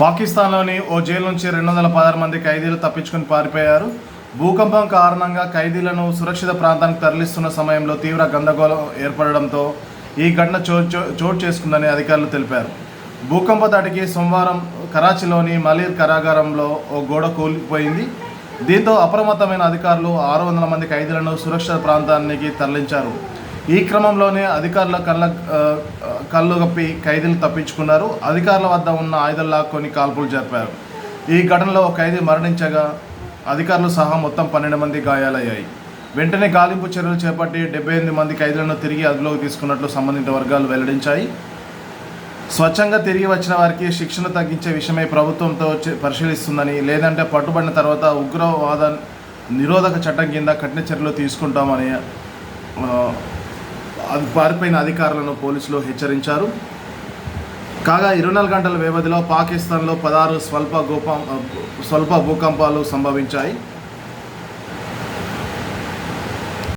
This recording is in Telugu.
పాకిస్తాన్లోని ఓ జైలు నుంచి రెండు వందల పదహారు మంది ఖైదీలు తప్పించుకుని పారిపోయారు. భూకంపం కారణంగా ఖైదీలను సురక్షిత ప్రాంతానికి తరలిస్తున్న సమయంలో తీవ్ర గందరగోళం ఏర్పడడంతో ఈ ఘటన చోటు చో- చోటు చేసుకుందని అధికారులు తెలిపారు. భూకంప దాటికి సోమవారం కరాచీలోని మలీర్ కరాగారంలో ఓ గోడ కూలిపోయింది. దీంతో అప్రమత్తమైన అధికారులు ఆరు వందల మంది ఖైదీలను సురక్షిత ప్రాంతానికి తరలించారు. ఈ క్రమంలోనే అధికారుల కళ్ళ కళ్ళు గప్పి ఖైదీలు తప్పించుకున్నారు. అధికారుల వద్ద ఉన్న ఆయుధాలు లాక్కొని కాల్పులు జరిపారు. ఈ ఘటనలో ఒక ఖైదీ మరణించగా అధికారులు సహా మొత్తం పన్నెండు మంది గాయాలయ్యాయి. వెంటనే గాలింపు చర్యలు చేపట్టి డెబ్బై ఎనిమిది మంది ఖైదీలను తిరిగి అదుపులోకి తీసుకున్నట్లు సంబంధిత వర్గాలు వెల్లడించాయి. స్వచ్ఛంగా తిరిగి వచ్చిన వారికి శిక్షణ తగ్గించే విషయమై ప్రభుత్వంతో పరిశీలిస్తుందని లేదంటే పట్టుబడిన తర్వాత ఉగ్రవాద నిరోధక చట్టం కింద కఠిన చర్యలు తీసుకుంటామని అది పారిపోయిన అధికారులను పోలీసులు హెచ్చరించారు. కాగా ఇరవై నాలుగు గంటల వ్యవధిలో పాకిస్తాన్లో పదహారు స్వల్ప గోపం స్వల్ప భూకంపాలు సంభవించాయి.